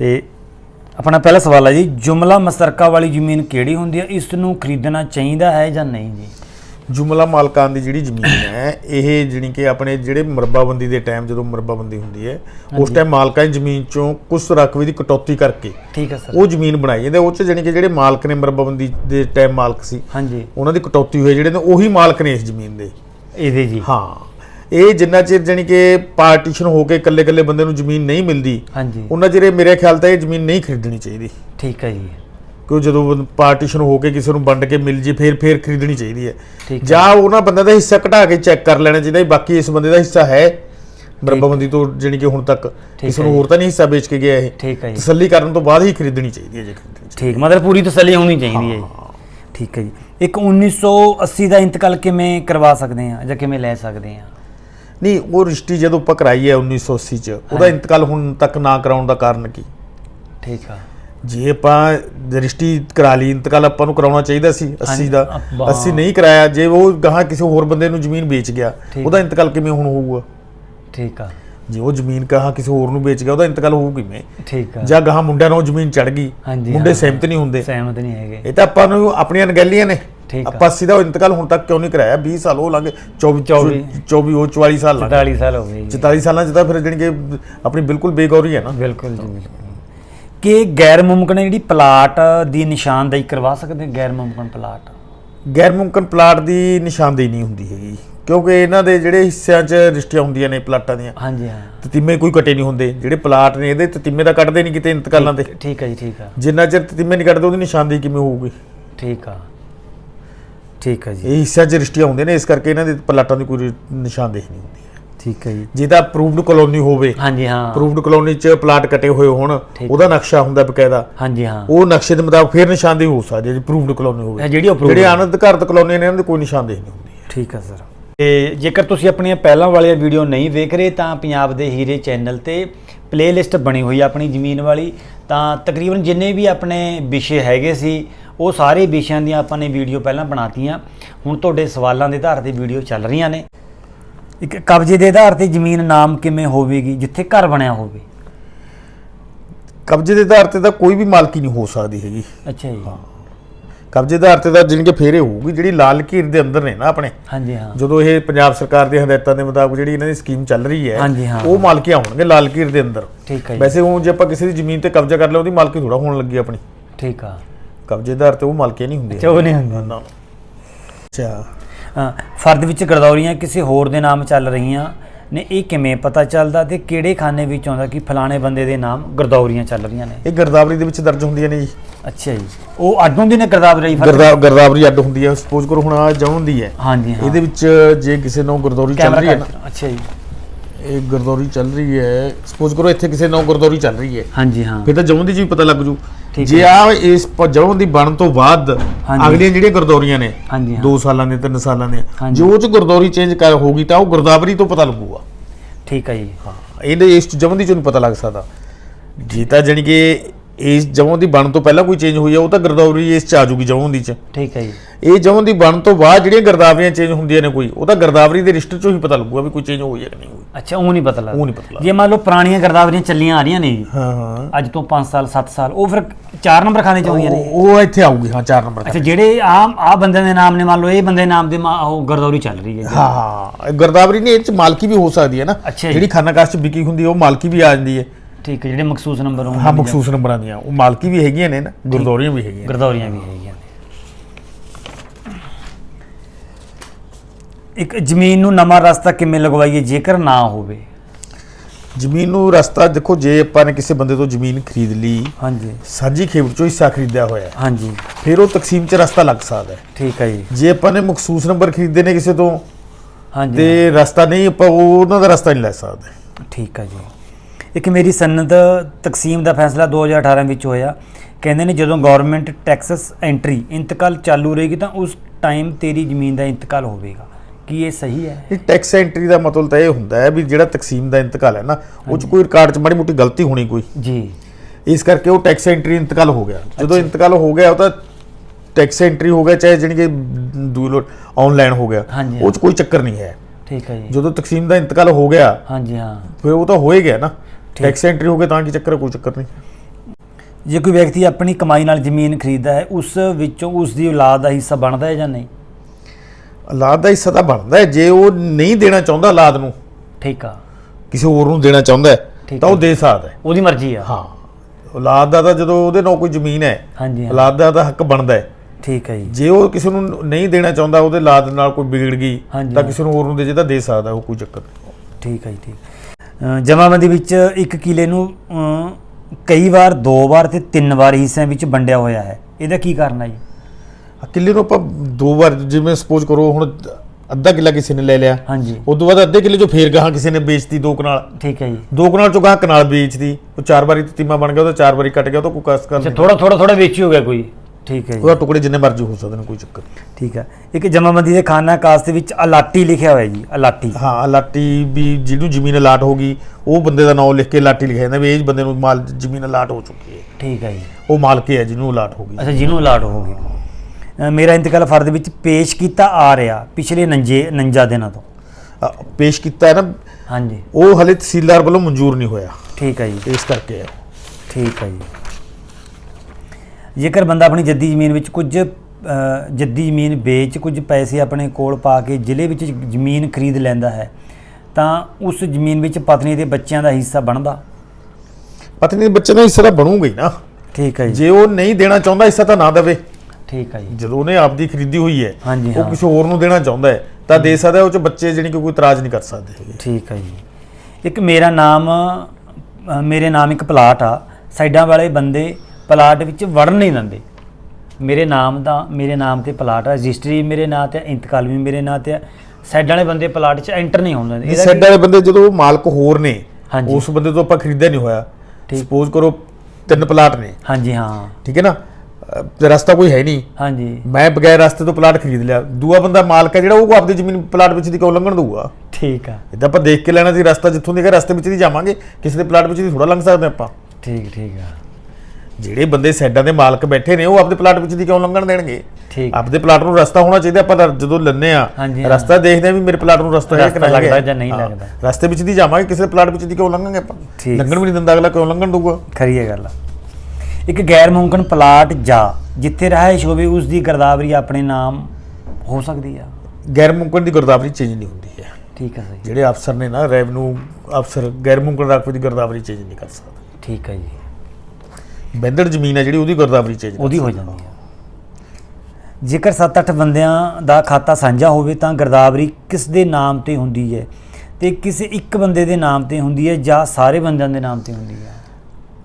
ਤੇ ਆਪਣਾ ਪਹਿਲਾ ਸਵਾਲ ਹੈ ਜੀ ਜੁਮਲਾ ਮਸਤਰਕਾ ਵਾਲੀ ਜ਼ਮੀਨ ਕਿਹੜੀ ਹੁੰਦੀ ਹੈ? ਇਸ ਨੂੰ ਖਰੀਦਣਾ ਚਾਹੀਦਾ ਹੈ ਜਾਂ ਨਹੀਂ ਜੀ? ਜੁਮਲਾ ਮਾਲਕਾਂ ਦੀ ਜਿਹੜੀ ਜ਼ਮੀਨ ਹੈ ਇਹ ਜਿਹੜੀ ਕਿ ਆਪਣੇ ਜਿਹੜੇ ਮਰਬਾਬੰਦੀ ਦੇ ਟਾਈਮ ਜਦੋਂ ਮਰਬਾਬੰਦੀ ਹੁੰਦੀ ਹੈ ਉਸ ਟਾਈਮ ਮਾਲਕਾਂ ਦੀ ਜ਼ਮੀਨ ਚੋਂ ਕੁਝ ਰਕਬੇ ਦੀ ਕਟੌਤੀ ਕਰਕੇ ਠੀਕ ਹੈ ਸਰ। ਉਹ ਜ਼ਮੀਨ ਬਣਾਈ ਜਾਂਦੀ। ਉਹ ਚ ਜਾਣੀ ਕਿ ਜਿਹੜੇ ਮਾਲਕ ਨੇ ਮਰਬਾਬੰਦੀ ਦੇ ਟਾਈਮ ਮਾਲਕ ਸੀ ਹਾਂਜੀ। ਉਹਨਾਂ ਦੀ ਕਟੌਤੀ ਹੋਈ ਜਿਹੜੇ ਨੇ ਉਹੀ ਮਾਲਕ ਨੇ ਇਸ ਜ਼ਮੀਨ ਦੇ। ਇਹਦੇ ਜੀ। ਹਾਂ। ਇਹ ਜਿੰਨਾ ਚਿਰ ਜਾਣੀ ਕਿ ਪਾਰਟੀਸ਼ਨ ਹੋ ਕੇ ਇਕੱਲੇ ਇਕੱਲੇ ਬੰਦੇ ਨੂੰ ਜ਼ਮੀਨ ਨਹੀਂ ਮਿਲਦੀ ਹਾਂਜੀ। ਉਹਨਾਂ ਚਿਰ ਮੇਰੇ ਖਿਆਲ ਤਾਂ ਇਹ ਜ਼ਮੀਨ ਨਹੀਂ ਖਰੀਦਣੀ ਚਾਹੀਦੀ। ਠੀਕ ਹੈ ਜੀ। ਕਿਉਂ ਜਦੋਂ ਪਾਰਟੀਸ਼ਨ ਹੋ ਕੇ ਕਿਸੇ ਨੂੰ ਵੰਡ ਕੇ ਮਿਲ ਜੇ ਫਿਰ ਫਿਰ ਖਰੀਦਣੀ ਚਾਹੀਦੀ ਹੈ। ਜਾਂ ਉਹਨਾਂ ਬੰਦੇ ਦਾ ਹਿੱਸਾ ਘਟਾ ਕੇ ਚੈੱਕ ਕਰ ਲੈਣਾ ਚਾਹੀਦਾ ਬਾਕੀ ਇਸ ਬੰਦੇ ਦਾ ਹਿੱਸਾ ਹੈ। ਮਰਬਬੰਦੀ ਤੋਂ ਜਾਣੀ ਕਿ ਹੁਣ ਤੱਕ ਕਿਸੇ ਨੂੰ ਹੋਰ ਤਾਂ ਨਹੀਂ ਹਿੱਸਾ ਵੇਚ ਕੇ ਗਿਆ ਇਹ। ਠੀਕ ਹੈ ਜੀ। ਤਸੱਲੀ ਕਰਨ ਤੋਂ ਬਾਅਦ ਹੀ ਖਰੀਦਣੀ ਚਾਹੀਦੀ ਹੈ ਜੇ ਖਰੀਦਣੀ ਠੀਕ ਮਤਲਬ ਪੂਰੀ ਤਸੱਲੀ ਹੋਣੀ ਚਾਹੀਦੀ ਹੈ ਜੀ। ਠੀਕ ਹੈ ਜੀ। ਇੱਕ 1980 ਦਾ ਇੰਤਕਾਲ ਕਿਵੇਂ ਕਰਵਾ ਸਕਦੇ ਆ ਜਾਂ ਕਿਵੇਂ ਲੈ ਸਕਦੇ ਆ ਨਹੀਂ ਉਹ ਰਜਿਸਟਰੀ ਜਦੋਂ ਆਪਾਂ ਕਰਾਈ ਹੈ 1980 ਚ ਉਹਦਾ ਇੰਤਕਾਲ ਹੁਣ ਤੱਕ ਨਾ ਕਰਾਉਣ ਦਾ ਕਾਰਨ ਕੀ? ਠੀਕ ਆ। ਜੇ ਆਪਾਂ ਰਜਿਸਟਰੀ ਕਰਾ ਲਈ ਇੰਤਕਾਲ ਆਪਾਂ ਨੂੰ ਕਰਾਉਣਾ ਚਾਹੀਦਾ ਸੀ 80 ਦਾ। ਆਪਾਂ- 80 ਨਹੀਂ ਕਰਾਇਆ ਜੇ ਉਹ ਗਾਹਾਂ ਕਿਸੇ ਹੋਰ ਬੰਦੇ ਨੂੰ ਜ਼ਮੀਨ ਵੇਚ ਗਿਆ। ਉਹਦਾ ਇੰਤਕਾਲ ਕਿਵੇਂ ਹੁਣ ਹੋਊਗਾ? ਠੀਕ ਆ। ਜੇ ਉਹ ਜ਼ਮੀਨ ਕਹਾ ਕਿਸੇ ਹੋਰ ਨੂੰ ਵੇਚ ਗਿਆ ਉਹਦਾ ਇੰਤਕਾਲ ਹੋਊ ਕਿਵੇਂ? ਠੀਕ ਆ। ਜਾਂ ਗਾਹਾਂ ਮੁੰਡਿਆਂ ਨੂੰ ਜ਼ਮੀਨ ਚੜ ਗਈ ਹਾਂਜੀ, ਮੁੰਡੇ ਹਾਂ। ਸਹਿਮਤ ਨਹੀਂ ਹੁੰਦੇ। ਸਹਿਮਤ ਨਹੀਂ ਹੈਗੇ। ਇਹ ਤਾਂ ਆਪਾਂ ਨੂੰ ਆਪਣੀਆਂ ਨਗੈਲੀਆਂ ਨੇ। ਠੀਕ ਆ। ਆਪਾਂ ਸਿੱਧਾ ਉਹ ਇੰਤਕਾਲ ਹੁਣ ਤੱਕ ਕਿਉਂ ਨਹੀਂ ਕਰਾਇਆ? 20 ਸਾਲ ਉਹ ਲੰਘੇ 24 24 24 ਉਹ 44 ਸਾਲ ਲੰਘ 44 ਸਾਲ ਹੋ ਗਏ ਜੀ। 44 ਸਾਲਾਂ ਚ ਤਾਂ ਫਿਰ ਜਾਣੀ ਕਿ ਆਪਣੀ ਬਿਲਕੁਲ ਬੇਗੌਰੀ ਹੈ ਨਾ। ਬਿਲਕੁਲ ਜੀ ਬਿਲਕੁਲ। ਕਿ ਗੈਰ ਮੁਮਕਨ ਜਿਹੜੀ ਪਲਾਟ ਦੀ ਨਿਸ਼ਾਨਦੇਹੀ ਕਰਵਾ ਸਕਦੇ? ਗੈਰ ਮੁਮਕਨ ਪਲਾਟ। ਗੈਰ ਮੁਮਕਨ ਪਲਾਟ ਦੀ ਨਿਸ਼ਾਨਦੇਹੀ ਨਹੀਂ ਹੁੰਦੀ ਹੈਗੀ। ਕਿਉਂਕਿ ਇਹਨਾਂ ਦੇ ਜਿਹੜੇ ਹਿੱਸਿਆਂ 'ਚ ਰਜਿਸਟਰੀਆਂ ਹੁੰਦੀਆਂ ਨੇ ਪਲਾਟਾਂ ਦੀਆਂ। ਹਾਂਜੀ ਹਾਂ। ਤਤੀਮੇ ਕੋਈ ਕੱਟੇ ਨਹੀਂ ਹੁੰਦੇ। ਜਿਹੜੇ ਪਲਾਟ ਨੇ ਇਹਦੇ ਤਤੀਮੇ ਤਾਂ ਕੱਟਦੇ ਨਹੀਂ ਕਿਤੇ ਇੰਤਕਾਲਾਂ ਤੇ। ਠੀਕ ਹੈ ਜੀ ਠੀਕ ਆ ਜਿੰਨਾ ਚਿਰ ਤਤੀਮੇ ਨਹੀਂ ਕੱਟਦੇ ਉਹਦੀ ਨਿਸ਼ਾਨਦੇਹੀ ਕਿਵੇਂ ਹੋਊਗੀ? ਠੀਕ ਆ। ਠੀਕ ਆ ਜੀ। ਇਹ ਹਿੱਸਿਆਂ 'ਚ ਰਜਿਸਟਰੀਆਂ ਹੁੰਦੇ ਨੇ ਇਸ ਕਰਕੇ ਇਹਨਾਂ ਦੇ ਪਲਾਟਾਂ ਦੀ ਕੋਈ ਨਿਸ਼ਾਨਦੇਹੀ ਨਹੀਂ ਹੁੰਦੀ। ਹੈ ਠੀਕ ਹੈ ਜੀ। ਜੇ ਤਾਂ ਅਪਰੂਵਡ ਕਲੋਨੀ ਹੋਵੇ ਹਾਂਜੀ ਹਾਂ। ਅਪਰੂਵਡ ਕਲੋਨੀ 'ਚ ਪਲਾਟ ਕੱਟੇ ਹੋਏ ਹੋਣ। ਉਹਦਾ ਨਕਸ਼ਾ ਹੁੰਦਾ ਬਕਾਇਦਾ। ਹਾਂਜੀ ਹਾਂ। ਉਹ ਨਕਸ਼ੇ ਦੇ ਮੁਤਾਬਕ ਫਿਰ ਨਿਸ਼ਾਨਦੇਹੀ ਹੋ ਸਕਦੀ ਹੈ ਜੇ ਅਪਰੂਵਡ ਕਲੋਨੀ ਹੋਵੇ। ਜਿਹੜੀ approved ਜਿਹੜੇ ਕਲੋਨੀ ਨੇ ਇਹਨਾਂ ਦੀ ਕੋਈ ਨਿਸ਼ਾਨਦੇਹੀ ਨਹੀਂ ਹੁੰਦੀ। ਠੀਕ ਹੈ ਸਰ। ਤੇ ਜੇਕਰ ਤੁਸੀਂ ਆਪਣੀਆਂ ਪਹਿਲਾਂ ਵਾਲੀਆਂ ਵੀਡੀਓ ਨਹੀਂ ਵੇਖ ਰਹੇ ਤਾਂ ਪੰਜਾਬ ਦੇ ਹੀਰੇ ਚੈਨਲ ਤੇ ਪਲੇਲਿਸਟ ਬਣੀ ਹੋਈ ਆਪਣੀ ਜ਼ਮੀਨ ਵਾਲੀ। ਤਾਂ ਤਕਰੀਬਨ ਜਿੰਨੇ ਵੀ ਆਪਣੇ ਵਿਸ਼ੇ ਹੈਗੇ ਸੀ ਉਹ ਸਾਰੇ ਵਿਸ਼ਿਆਂ ਦੀਆਂ ਆਪਾਂ ਨੇ ਵੀਡੀਓ ਪਹਿਲਾਂ ਬਣਾਤੀਆਂ। ਹੁਣ ਤੁਹਾਡੇ ਸਵਾਲਾਂ ਦੇ ਆਧਾਰ ਤੇ ਵੀਡੀਓ ਚੱਲ ਰਹੀਆਂ ਨੇ। ਇੱਕ ਕਬਜ਼ੇ ਦੇ ਆਧਾਰ ਤੇ ਜ਼ਮੀਨ ਨਾਮ ਕਿਵੇਂ ਹੋਵੇਗੀ ਜਿੱਥੇ ਘਰ ਬਣਿਆ ਹੋਵੇ? ਕਬਜ਼ੇ ਦੇ ਆਧਾਰ ਤੇ ਤਾਂ ਕੋਈ ਵੀ ਮਾਲਕੀ ਨਹੀਂ ਹੋ ਸਕਦੀ ਹੈਗੀ। ਅੱਛਾ ਜੀ। ਕਬਜ਼ੇ ਦੇ ਆਧਾਰ ਤੇ ਤਾਂ ਜਾਣੀ ਕਿ ਫੇਰੇ ਹੋਊਗੀ ਜਿਹੜੀ ਲਾਲ ਘੀਰ ਦੇ ਅੰਦਰ ਨੇ ਨਾ ਆਪਣੇ। ਹਾਂਜੀ ਹਾਂ। ਜਦੋਂ ਇਹ ਪੰਜਾਬ ਸਰਕਾਰ ਦੇ ਹਦਾਇਤਾਂ ਦੇ ਮੁਤਾਬਕ ਜਿਹੜੀ ਇਹਨਾਂ ਦੀ ਸਕੀਮ ਚੱਲ ਰਹੀ ਹੈ ਹਾਂਜੀ, ਹਾਂ। ਉਹ ਹੋਣਗੇ ਲਾਲ ਘੀਰ ਦੇ ਅੰਦਰ। ਠੀਕ ਹੈ ਜੀ। ਵੈਸੇ ਉਹ ਜੇ ਆਪਾਂ ਕਿਸੇ ਦੀ ਜ਼ਮੀਨ ਤੇ ਕਬਜ਼ਾ ਕਰ ਲਿਆ ਉਹਦੀ ਮਾਲਕੀ ਥੋੜਾ ਹੋਣ ਲੱਗੀ ਆਪਣੀ। ਠੀਕ ਆ। ਕਬਜ਼ੇ ਦੇ ਆਧਾਰ ਤੇ ਉਹ ਮਾਲਕੀਆਂ ਨਹੀਂ ਅੱਛਾ, ਉਹ ਨਹੀਂ ਹੁੰਦੀਆਂ। ਨਾ। ਅੱਛਾ। ਅ, ਫਰਦ ਵਿੱਚ ਗਰਦੌਰੀਆਂ ਕਿਸੇ ਹੋਰ ਦੇ ਨਾਮ ਚੱਲ ਰਹੀਆਂ। ਨੇ ਇਹ ਕਿਵੇਂ ਪਤਾ ਚੱਲਦਾ ਤੇ ਕਿਹੜੇ ਖਾਨੇ ਵਿੱਚ ਆਉਂਦਾ ਕਿ ਫਲਾਣੇ ਬੰਦੇ ਦੇ ਨਾਮ ਗਰਦੌਰੀਆਂ ਚੱਲ ਰਹੀਆਂ ਨੇ? ਇਹ ਗਰਦਾਵਰੀ ਦੇ ਵਿੱਚ ਦਰਜ ਹੁੰਦੀਆਂ ਨੇ ਜੀ। ਅੱਛਾ ਜੀ। ਉਹ ਅੱਡੋਂ ਦੀ ਨੇ ਗਰਦਾਵਰੀ ਗਰਦਾ ਗਰਦਾਵਰੀ ਅੱਡ ਹੁੰਦੀ ਹੈ। ਸਪੋਜ਼ ਕਰੋ ਹੁਣ ਆ ਜਮਨ ਦੀ ਹੈ। ਹਾਂਜੀ ਹਾਂ। ਇਹਦੇ ਵਿੱਚ ਜੇ ਕਿਸੇ ਨੂੰ ਗਰਦੌਰੀ ਚੱਲ ਰਹੀ ਹੈ ਨਾ ਅੱਛਾ ਜੀ। ਇਹ ਗਰਦੌਰੀ ਚੱਲ ਰਹੀ ਹੈ। ਸਪੋਜ਼ ਕਰੋ ਇੱਥੇ ਕਿਸੇ ਨੂੰ ਗਰਦੌਰੀ ਚੱਲ ਰਹੀ ਹੈ। ਹਾਂਜੀ ਹਾਂ। ਫਿਰ ਤਾਂ ਜਮਨ ਦੀ ਜੀ ਪਤਾ ਲੱਗ ਜੂ। ਠੀਕ ਜੇ ਆ ਇਸ ਪ- ਜਮਨ ਦੀ ਬਣਨ ਤੋਂ ਬਾਅਦ ਹਾਂਜੀ। ਅਗਲੀਆਂ ਜਿਹੜੀਆਂ ਗਰਦੌਰੀਆਂ ਨੇ ਹਾਂਜੀ ਹਾਂ। 2 ਸਾਲਾਂ ਦੇ 3 ਸਾਲਾਂ ਦੇ ਹਾਂਜੀ। ਜੋ ਚ ਗਰਦੌਰੀ ਚੇਂਜ ਕਰ ਹੋਗੀ ਤਾਂ ਉਹ ਗਰਦਾਵਰੀ ਤੋਂ ਪਤਾ ਲੱਗੂਗਾ। ਠੀਕ ਹੈ ਜੀ। ਹਾਂ ਇਹਦੇ ਇਸ ਜਮਨ ਦੀ ਚੋਂ ਨਹੀਂ ਪਤਾ ਲੱਗ ਸਕਦਾ। ਜੇ ਤਾਂ ਜਾਣੀ ਕਿ ਇਸ ਜਮਨ ਦੀ ਬਣਨ ਤੋਂ ਪਹਿਲਾਂ ਕੋਈ ਚੇਂਜ ਹੋਈ ਹੈ ਉਹ ਤਾਂ ਗਰਦੌਰੀ ਇਸ ਚ ਆ ਜੂਗੀ ਜਮਨ ਦੀ ਚ। ਠੀਕ ਹੈ ਜੀ। ਇਹ ਜਮਨ ਦੀ ਬਣਨ ਤੋਂ ਬਾਅਦ ਜਿਹੜੀਆਂ ਗਰਦਾਵਰੀਆਂ ਚੇਂਜ ਹੁੰਦੀਆਂ ਨੇ ਕੋਈ ਉਹ ਤਾਂ ਗਰਦਾਵਰੀ ਦੇ ਰਜਿਸਟਰ ਚੋਂ ਹੀ ਪਤਾ ਲੱਗੂਗਾ ਵੀ ਕੋਈ ਚੇਂਜ ਹੋਈ ਹੈ ਕਿ ਨਹੀਂ ਹੋਈ। ਅੱਛਾ ਉਹ ਨਹੀਂ ਪਤਾ ਉਹ ਨਹੀਂ ਪਤਾ ਲੱਗਦਾ। ਜੇ ਮੰਨ ਲਓ ਪੁਰਾਣੀਆਂ ਗਰਦਾਵਰੀਆਂ ਚੱਲੀਆਂ ਆ ਰਹੀਆਂ ਨੇ ਜੀ ਹਾਂ ਹਾਂ। ਅੱਜ ਤੋਂ 5 ਸਾਲ 7 ਸਾਲ ਉਹ ਫਿਰ 4 ਨੰਬਰ ਖਾਨੇ ਚ ਆਉਂਦੀਆਂ ਨੇ। ਉਹ ਉਹ ਇੱਥੇ ਆਊਗੀ ਹਾਂ 4 ਨੰਬਰ ਅੱਛਾ ਜਿਹੜੇ ਆ ਆ ਬੰਦੇ ਦੇ ਨਾਮ ਨੇ ਮੰਨ ਲਓ ਇਹ ਬੰਦੇ ਨਾਮ ਦੇ ਮਾ- ਉਹ ਗਰਦੌਰੀ ਚੱਲ ਰਹੀ ਹੈ। ਹਾਂ ਹਾਂ। ਗਰਦਾਵਰੀ ਨੇ ਇਹ ਚ ਮਾਲਕੀ ਵੀ ਹੋ ਸਕਦੀ ਹੈ ਨਾ। ਅੱਛਾ ਜੀ। ਜਿਹੜੀ ਖਾਨਾ ਕਾਸ਼ ਚ ਵਿਕੀ ਹੁੰਦੀ ਹੈ ਉਹ ਮਾਲਕੀ ਵੀ ਆ ਜਾਂਦੀ ਹੈ। ਠੀਕ ਹੈ ਜਿਹੜੇ ਮਖਸੂਸ ਨੰਬਰ ਹੋਣਗੇ ਹਾਂ ਮਖਸੂਸ ਨੰਬਰਾਂ ਦੀਆਂ। ਉਹ ਮਾਲਕੀ ਵੀ ਹੈਗੀਆਂ ਨੇ ਨਾ ਗੁਰਦੌਰੀਆਂ ਵੀ ਹੈਗੀਆਂ ਗਰਦੌਰੀਆਂ ਵੀ ਹੈਗੀਆਂ ਨੇ। ਇੱਕ ਜ਼ਮੀਨ ਨੂੰ ਨਵਾਂ ਰਸਤਾ ਕਿਵੇਂ ਲਗਵਾਈਏ ਜੇਕਰ ਨਾ ਹੋਵੇ? ਜ਼ਮੀਨ ਨੂੰ ਰਸਤਾ ਦੇਖੋ ਜੇ ਆਪਾਂ ਨੇ ਕਿਸੇ ਬੰਦੇ ਤੋਂ ਜ਼ਮੀਨ ਖਰੀਦ ਲਈ ਹਾਂਜੀ। ਸਾਂਝੀ ਖੇਤ ਚੋਂ ਹਿੱਸਾ ਖਰੀਦਿਆ ਹੋਇਆ ਹੈ, ਹਾਂਜੀ। ਫਿਰ ਉਹ ਤਕਸੀਮ ਚ ਰਸਤਾ ਲੱਗ ਸਕਦਾ ਹੈ। ਠੀਕ ਹੈ ਜੀ। ਜੇ ਆਪਾਂ ਨੇ ਮਖਸੂਸ ਨੰਬਰ ਖਰੀਦੇ ਨੇ ਕਿਸੇ ਤੋਂ ਹਾਂਜੀ। ਤੇ ਰਸਤਾ ਨਹੀਂ ਆਪਾਂ ਉਹ ਉਹਨਾਂ ਦਾ ਰਸਤਾ ਨਹੀਂ ਲੈ ਸਕਦੇ। ਠੀਕ ਹੈ ਜੀ। ਇੱਕ ਮੇਰੀ ਸਨਦ ਤਕਸੀਮ ਦਾ ਫੈਸਲਾ 2018 ਵਿੱਚ ਹੋਇਆ। ਕਹਿੰਦੇ ਨੇ ਜਦੋਂ ਗਵਰਨਮੈਂਟ ਟੈਕਸਸ ਐਂਟਰੀ ਇੰਤਕਾਲ ਚਾਲੂ ਰਹੇਗੀ ਤਾਂ ਉਸ ਟਾਈਮ ਤੇਰੀ ਜ਼ਮੀਨ ਦਾ ਇੰਤਕਾਲ ਹੋਵੇਗਾ। ਕੀ ਇਹ ਸਹੀ ਹੈ? ਇਹ ਟੈਕਸ ਐਂਟਰੀ ਦਾ ਮਤਲਬ ਤਾਂ ਇਹ ਹੁੰਦਾ ਹੈ ਵੀ ਜਿਹੜਾ ਤਕਸੀਮ ਦਾ ਇੰਤਕਾਲ ਹੈ ਨਾ ਉਹ ਚ ਕੋਈ ਰਿਕਾਰਡ ਚ ਮਾੜੀ ਮੋਟੀ ਗਲਤੀ ਹੋਣੀ ਕੋਈ। ਜੀ। ਇਸ ਕਰਕੇ ਉਹ ਟੈਕਸ ਐਂਟਰੀ ਇੰਤਕਾਲ ਹੋ ਗਿਆ। ਜਦੋਂ ਇੰਤਕਾਲ ਹੋ ਗਿਆ ਉਹ ਤਾਂ ਟੈਕਸ ਐਂਟਰੀ ਹੋ ਗਿਆ ਚਾਹੇ ਜਾਣੀ ਕਿ ਦੂਲੋ ਆਨਲਾਈਨ ਹੋ ਗਿਆ। ਉਹ ਚ ਕੋਈ ਚੱਕਰ ਨਹੀਂ ਹੈ। ਠੀਕ ਹੈ ਜੀ। ਜਦੋਂ ਤਕਸੀਮ ਦਾ ਇੰਤਕਾਲ ਹੋ ਗਿਆ ਹਾਂਜੀ ਹਾਂ। ਫਿਰ ਉਹ ਤਾਂ ਹੋ ਹੀ ਗਿਆ ਨਾ। ਟੈਕਸ ਐਂਟਰੀ ਹੋ ਗਿਆ ਤਾਂ ਕੀ ਚੱਕਰ ਹੈ? ਕੋਈ ਚੱਕਰ ਨਹੀਂ। ਜੇ ਕੋਈ ਵਿਅਕਤੀ ਆਪਣੀ ਕਮਾਈ ਨਾਲ ਜ਼ਮੀਨ ਖਰੀਦਦਾ ਹੈ ਉਸ ਵਿੱਚੋਂ ਉਸ ਦੀ ਔਲਾਦ ਦਾ ਹਿੱਸਾ ਬਣਦਾ ਹੈ ਜਾਂ ਨਹੀਂ? ਔਲਾਦ ਦਾ ਹਿੱਸਾ ਤਾਂ ਬਣਦਾ ਹੈ ਜੇ ਉਹ ਨਹੀਂ ਦੇਣਾ ਚਾਹੁੰਦਾ ਔਲਾਦ ਨੂੰ। ਠੀਕ ਆ। ਕਿਸੇ ਹੋਰ ਨੂੰ ਦੇਣਾ ਚਾਹੁੰਦਾ ਹੈ, ਠੀਕ ਤਾਂ ਉਹ। ਦੇ ਸਕਦਾ ਹੈ। ਉਹਦੀ ਮਰਜ਼ੀ ਆ। ਹਾਂ। ਔਲਾਦ ਦਾ ਤਾਂ ਜਦੋਂ ਉਹਦੇ ਨਾਲ ਕੋਈ ਜ਼ਮੀਨ ਹੈ ਹਾਂਜੀ ਹਾਂ। ਔਲਾਦ ਦਾ ਤਾਂ ਹੱਕ ਬਣਦਾ ਹੈ। ਠੀਕ ਹੈ ਜੀ। ਜੇ ਉਹ ਕਿਸੇ ਨੂੰ ਨਹੀਂ ਦੇਣਾ ਚਾਹੁੰਦਾ ਉਹਦੇ ਔਲਾਦ ਨਾਲ ਕੋਈ ਵਿਗੜ ਗਈ ਹਾਂਜੀ, ਤਾਂ। ਕਿਸੇ ਨੂੰ ਹੋਰ ਨੂੰ ਦੇ ਜੇ ਤਾਂ ਦੇ ਸਕਦਾ ਉਹ ਕੋਈ ਚੱਕਰ ਨਹੀਂ। ਠੀਕ ਹੈ ਜੀ ਠੀਕ। ਜਮਾਬੰਦੀ ਵਿੱਚ ਇੱਕ ਕਿਲੇ ਨੂੰ ਕਈ ਵਾਰ ਦੋ ਵਾਰ ਤੇ ਤਿੰਨ ਵਾਰ ਹਿੱਸਿਆਂ ਵਿੱਚ ਵੰਡਿਆ ਹੋਇਆ ਹੈ। ਇਹਦਾ ਕੀ ਕਾਰਨ ਹੈ ਜੀ? ਕਿੱਲੇ ਨੂੰ ਆਪਾਂ ਦੋ ਵਾਰ ਜਿਵੇਂ ਸਪੋਜ਼ ਕਰੋ ਹੁਣ ਅੱਧਾ ਕਿੱਲਾ ਕਿਸੇ ਨੇ ਲੈ ਲਿਆ। ਹਾਂਜੀ। ਉਸ ਤੋਂ ਬਾਅਦ ਅੱਧੇ ਕਿੱਲੇ ਚੋਂ ਫੇਰ ਗਾਹਾਂ ਕਿਸੇ ਨੇ ਵੇਚਤੀ ਦੋ ਕਨਾਲ ਠੀਕ ਹੈ ਜੀ। ਦੋ ਕਨਾਲ ਚੋਂ ਗਾਹਾਂ ਕਨਾਲ ਵੇਚਦੀ ਉਹ ਚਾਰ ਵਾਰੀ ਤੀਮਾ ਬਣ ਗਿਆ ਉਹ ਤਾਂ ਚਾਰ ਵਾਰੀ ਕੱਟ ਗਿਆ ਉਹ ਤਾਂ ਕੋਈ ਕਸ ਕਰ ਨਹੀਂ। ਥੋੜਾ ਥੋੜਾ ਥੋੜਾ ਵੇਚੀ ਹੋ ਗਿਆ ਕੋਈ? ਠੀਕ ਹੈ ਜੀ। ਉਹਦਾ ਟੁਕੜੇ ਜਿੰਨੇ ਮਰਜ਼ੀ ਹੋ ਸਕਦੇ ਨੇ ਕੋਈ ਚੱਕਰ ਨਹੀਂ। ਠੀਕ ਹੈ। ਇੱਕ ਜਮਾਬੰਦੀ ਦੇ ਖਾਨਾ ਕਾਸ ਦੇ ਵਿੱਚ ਅਲਾਟੀ ਲਿਖਿਆ ਹੋਇਆ ਜੀ ਅਲਾਟੀ। ਹਾਂ ਲਾਟੀ ਵੀ ਜਿਹਨੂੰ ਜ਼ਮੀਨ ਅਲਾਟ ਹੋ ਗਈ ਉਹ ਬੰਦੇ ਦਾ ਨਾਮ ਲਿਖ ਕੇ ਲਾਟੀ ਲਿਖਿਆ ਜਾਂਦਾ ਵੀ ਇਹ ਬੰਦੇ ਨੂੰ ਮਾਲ ਜ਼ਮੀਨ ਅਲਾਟ ਹੋ ਚੁੱਕੀ ਹੈ। ਠੀਕ ਹੈ ਜੀ। ਉਹ ਮਾਲਕ ਹੈ ਜਿਹਨੂੰ ਅਲਾਟ ਹੋ ਗਈ। ਅੱਛਾ ਜਿਹਨੂੰ ਅਲਾਟ ਹੋ ਗਈ। ਅ, ਮੇਰਾ ਇੰਤਕਾਲ ਫਰਦ ਵਿੱਚ ਪੇਸ਼ ਕੀਤਾ ਆ ਰਿਹਾ ਪਿਛਲੇ ਨੰਜੇ ਨੰਜਾ ਦਿਨਾਂ ਤੋਂ। ਅ, ਪੇਸ਼ ਕੀਤਾ ਹੈ ਨਾ ਹਾਂਜੀ। ਉਹ ਹਲੇ ਤਹਿਸੀਲਦਾਰ ਵੱਲੋਂ ਮਨਜ਼ੂਰ ਨਹੀਂ ਹੋਇਆ। ਠੀਕ ਹੈ ਜੀ। ਇਸ ਕਰਕੇ ਹੈ ਠੀਕ ਹੈ ਜੀ। ਜੇਕਰ ਬੰਦਾ ਆਪਣੀ ਜੱਦੀ ਜ਼ਮੀਨ ਵਿੱਚ ਕੁਝ ਜੱਦੀ ਜ਼ਮੀਨ ਵੇਚ ਕੁਝ ਪੈਸੇ ਆਪਣੇ ਕੋਲ ਪਾ ਕੇ ਜ਼ਿਲ੍ਹੇ ਵਿੱਚ ਜ਼ਮੀਨ ਖਰੀਦ ਲੈਂਦਾ ਹੈ ਤਾਂ ਉਸ ਜ਼ਮੀਨ ਵਿੱਚ ਪਤਨੀ ਦੇ ਬੱਚਿਆਂ ਦਾ ਹਿੱਸਾ ਬਣਦਾ। ਪਤਨੀ ਦੇ ਬੱਚੇ ਦਾ ਹਿੱਸਾ ਤਾਂ ਬਣੂਗਾ ਹੀ ਨਾ। ਠੀਕ ਹੈ ਜੀ। ਜੇ ਉਹ ਨਹੀਂ ਦੇਣਾ ਚਾਹੁੰਦਾ ਹਿੱਸਾ ਤਾਂ ਨਾ ਦੇਵੇ। ਠੀਕ ਹੈ ਜੀ। ਜਦੋਂ ਉਹਨੇ ਆਪਦੀ ਖਰੀਦੀ ਹੋਈ ਹੈ ਉਹ। ਕਿਸੇ ਹੋਰ ਨੂੰ ਦੇਣਾ ਚਾਹੁੰਦਾ ਹੈ ਤਾਂ ਦੇ ਸਕਦਾ ਉਹ ਚ ਬੱਚੇ ਜਿਹੜੀ ਕੋਈ ਇਤਰਾਜ਼ ਨਹੀਂ ਕਰ ਸਕਦੇ। ਠੀਕ ਹੈ ਜੀ। ਇੱਕ ਮੇਰਾ ਨਾਮ ਮੇਰੇ ਨਾਮ ਇੱਕ ਪਲਾਟ ਆ। ਸਾਈਡਾਂ ਵਾਲੇ ਬੰਦੇ ਪਲਾਟ ਵਿੱਚ ਵੜਨ ਨਹੀਂ ਦਿੰਦੇ। ਮੇਰੇ ਨਾਮ ਦਾ ਮੇਰੇ ਨਾਮ ਤੇ ਪਲਾਟ ਆ ਰਜਿਸਟਰੀ ਮੇਰੇ ਨਾਂ ਤੇ ਆ, ਇੰਤਕਾਲ ਵੀ ਮੇਰੇ ਨਾਂ ਤੇ ਆ। ਸਾਈਡਾਂ ਵਾਲੇ ਬੰਦੇ ਪਲਾਟ 'ਚ ਐਂਟਰ ਨਹੀਂ ਹੋਣ ਦਿੰਦੇ। ਇਹ ਇਹਦਾ ਸੈੱਡ ਵਾਲੇ ਬੰਦੇ ਜਦੋਂ ਮਾਲਕ ਹੋਰ ਨੇ ਹਾਂਜੀ। ਉਸ ਬੰਦੇ ਤੋਂ ਆਪਾਂ ਖਰੀਦਿਆ ਨਹੀਂ ਹੋਇਆ। ਠੀਕ। ਸਪੋਜ਼ ਕਰੋ ਤਿੰਨ ਪਲਾਟ ਨੇ। ਹਾਂਜੀ ਹਾਂ। ਠੀਕ ਹੈ ਨਾ? ਤੇ ਰਸਤਾ ਕੋਈ ਹੈ ਨਹੀਂ। ਹਾਂਜੀ। ਮੈਂ ਬਗੈਰ ਰਸਤੇ ਤੋਂ ਪਲਾਟ ਖਰੀਦ ਲਿਆ। ਦੂਆ ਬੰਦਾ ਮਾਲਕ ਹੈ ਜਿਹੜਾ ਉਹ ਆਪਦੀ ਜ਼ਮੀਨ ਪਲਾਟ ਵਿੱਚ ਦੀ ਕਿਉਂ ਲੰਘਣ ਦਊਗਾ? ਠੀਕ ਆ। ਇਦਾਂ ਆਪਾਂ ਦੇਖ ਕੇ ਲੈਣਾ ਸੀ ਰਸਤਾ ਜਿੱਥੋਂ ਦੀ ਹੈਗਾ ਰਸਤੇ ਵਿੱਚ ਦੀ ਜਾਵਾਂਗੇ। ਕਿਸੇ ਦੇ ਪਲਾਟ ਵਿੱਚ ਦੀ ਥੋੜਾ ਲੰਘ ਸਕਦੇ ਆਪਾਂ। ਠੀਕ ਠੀਕ ਆ। ਜਿਹੜੇ ਬੰਦੇ ਸੈੱਡਾਂ ਦੇ ਮਾਲਕ ਬੈਠੇ ਨੇ ਉਹ ਆਪਦੇ ਪਲਾਟ ਵਿੱਚ ਦੀ ਕਿਉਂ ਲੰਘਣ ਦੇਣਗੇ? ਠੀਕ। ਆਪਦੇ ਪਲਾਟ ਨੂੰ ਰਸਤਾ ਹੋਣਾ ਚਾਹੀਦਾ ਆਪਾਂ ਜਦੋਂ ਲੰਨੇ ਆ ਰਸਤਾ ਦੇਖਦੇ ਆ ਵੀ ਮੇਰੇ ਪਲਾਟ ਨੂੰ ਰਸਤਾ ਹੈ ਕਿ ਨਹੀਂ ਲੱਗਦਾ ਜਾਂ ਨਹੀਂ ਲੱਗਦਾ। ਰਸਤੇ ਵਿੱਚ ਦੀ ਜਾਵਾਂਗੇ ਕਿਸੇ ਪਲਾਟ ਵਿੱਚ ਦੀ ਕਿਉਂ ਲੰਘਾਂਗੇ ਆਪਾਂ? ਲੰਘਣ ਵੀ ਨਹੀਂ ਦਿੰਦਾ ਅਗਲਾ ਕਿਉਂ ਲੰਘਣ ਦਊਗਾ? ਖਰੀ ਹੈ ਗੱਲ। ਇੱਕ ਗੈਰ ਮੁਮਕਨ ਪਲਾਟ ਜਾਂ ਜਿੱਥੇ ਰਹਿائش ਹੋਵੇ ਉਸ ਦੀ ਗਰਦਾਵਰੀ ਆਪਣੇ ਨਾਮ ਹੋ ਸਕਦੀ ਆ। ਗੈਰ ਮੁਮਕਨ ਦੀ ਗਰਦਾਵਰੀ ਚੇਂਜ ਨਹੀਂ ਹੁੰਦੀ ਹੈ। ਠੀਕ ਹੈ ਜਿਹੜੇ ਅਫਸਰ ਨੇ ਨਾ ਰੈਵਨਿਊ ਅਫਸਰ ਗੈਰ ਮੁਮਕਨ ਰਾਖਵੇ ਦੀ ਗਰਦਾਵਰੀ ਚੇਂਜ ਨਹੀਂ ਕਰ ਸਕਦਾ। ਠੀਕ ਹੈ ਜੀ। ਬੰਦੜ ਜ਼ਮੀਨ ਹੈ ਜਿਹੜੀ ਉਹਦੀ ਗਰਦਾਵਰੀ ਚੇਂਜ ਉਹਦੀ ਹੋ ਜਾਂਦੀ ਆ ਜੇਕਰ 7-8 ਬੰਦਿਆਂ ਦਾ ਖਾਤਾ ਸਾਂਝਾ ਹੋਵੇ ਤਾਂ ਗਰਦਾਵਰੀ ਕਿਸ ਦੇ ਨਾਮ ਤੇ ਹੁੰਦੀ ਹੈ? ਤੇ ਕਿਸੇ ਇੱਕ ਬੰਦੇ ਦੇ ਨਾਮ ਤੇ ਹੁੰਦੀ ਹੈ ਜਾਂ ਸਾਰੇ ਬੰਦਿਆਂ ਦੇ ਨਾਮ ਤੇ ਹੁੰਦੀ ਹੈ?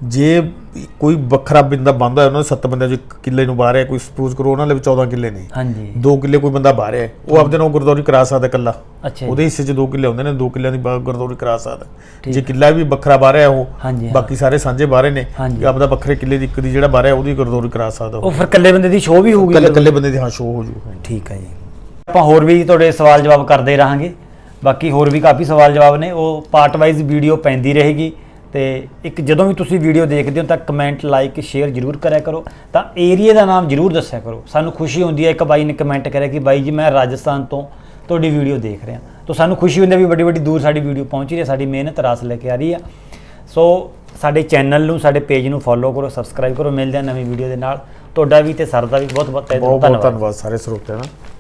ਜੇ ਕੋਈ ਵੱਖਰਾ ਬੰਦਾ ਬੰਦਾ ਹੈ ਉਹਨਾਂ ਦੇ 7 ਬੰਦਿਆਂ ਚੋਂ ਇੱਕ ਕਿੱਲੇ ਨੂੰ ਬਾਹਰ ਹੈ ਕੋਈ ਸਪੋਜ਼ ਕਰੋ ਉਹਨਾਂ ਲਈ 14 ਕਿੱਲੇ ਨੇ। ਹਾਂਜੀ। ਦੋ ਕਿੱਲੇ ਕੋਈ ਬੰਦਾ ਬਾਹਰ ਹੈ ਉਹ ਆਪਦੇ ਨਾਲ ਗੁਰਦੌਰੀ ਕਰਾ ਸਕਦਾ ਇਕੱਲਾ। ਅੱਛਾ ਉਹਦੇ ਹਿੱਸੇ 'ਚ ਦੋ ਕਿੱਲੇ ਹੁੰਦੇ ਨੇ ਦੋ ਕਿੱਲਿਆਂ ਦੀ ਗੁਰਦੌਰੀ ਕਰਾ ਸਕਦਾ। ਜੇ ਕਿੱਲਾ ਵੀ ਵੱਖਰਾ ਬਾਹਰ ਹੈ ਉਹ। ਬਾਕੀ ਸਾਰੇ ਸਾਂਝੇ ਬਾਹਰੇ ਨੇ ਆਪਦਾ ਵੱਖਰੇ ਕਿੱਲੇ ਦੀ ਇੱਕ ਦੀ ਜਿਹੜਾ ਬਾਹਰ ਹੈ ਉਹਦੀ ਗੁਰਦੌਰੀ ਕਰਾ ਸਕਦਾ ਉਹ। ਫਿਰ ਇਕੱਲੇ ਬੰਦੇ ਦੀ ਸ਼ੋਅ ਵੀ ਹੋਊਗੀ? ਇਕੱਲੇ ਬੰਦੇ ਦੀ ਹਾਂ ਸ਼ੋਅ ਹੋ ਜੂ। ਠੀਕ ਹੈ ਜੀ। ਆਪਾਂ ਹੋਰ ਵੀ ਤੁਹਾਡੇ ਸਵਾਲ ਜਵਾਬ ਕਰਦੇ ਰਹਾਂਗੇ। ਬਾਕੀ ਹੋਰ ਵੀ ਕਾਫੀ ਸਵਾਲ ਜਵਾਬ ਨੇ ਉਹ ਪਾਰਟ ਵਾਈਜ਼ ਵੀਡੀਓ ਪੈਂਦੀ ਰਹੇਗੀ। ਤੇ ਇੱਕ ਜਦੋਂ ਵੀ ਤੁਸੀਂ ਵੀਡੀਓ ਦੇਖਦੇ ਹੋ ਤਾਂ ਕਮੈਂਟ ਲਾਈਕ ਸ਼ੇਅਰ ਜਰੂਰ ਕਰਿਆ ਕਰੋ। ਤਾਂ ਏਰੀਆ ਦਾ ਨਾਮ ਜਰੂਰ ਦੱਸਿਆ ਕਰੋ। ਸਾਨੂੰ ਖੁਸ਼ੀ ਹੁੰਦੀ ਹੈ ਇੱਕ ਬਾਈ ਨੇ ਕਮੈਂਟ ਕਰਿਆ ਕਿ ਬਾਈ ਜੀ ਮੈਂ ਰਾਜਸਥਾਨ ਤੋਂ ਤੁਹਾਡੀ ਵੀਡੀਓ ਦੇਖ ਰਿਹਾ। ਤਾਂ ਸਾਨੂੰ ਖੁਸ਼ੀ ਹੁੰਦੀ ਹੈ ਵੀ ਵੱਡੀ ਵੱਡੀ ਦੂਰ ਸਾਡੀ ਵੀਡੀਓ ਪਹੁੰਚ ਰਹੀ ਹੈ ਸਾਡੀ ਮਿਹਨਤ ਰਾਸ ਲੈ ਕੇ ਆ ਰਹੀ ਆ ਸੋ ਸਾਡੇ ਚੈਨਲ ਨੂੰ ਸਾਡੇ ਪੇਜ ਨੂੰ ਫੋਲੋ ਕਰੋ ਸਬਸਕ੍ਰਾਈਬ ਕਰੋ ਮਿਲਦੇ ਹਾਂ ਨਵੀਂ ਵੀਡੀਓ ਦੇ ਨਾਲ। ਤੁਹਾਡਾ ਵੀ ਤੇ ਸਰ ਦਾ ਵੀ ਬਹੁਤ ਬਹੁਤ ਦਿਲੋਂ ਬਹੁਤ ਬਹੁਤ ਧੰਨਵਾਦ। ਧੰਨਵਾਦ ਸਾਰੇ ਸਰੋਤਿਆਂ ਦਾ।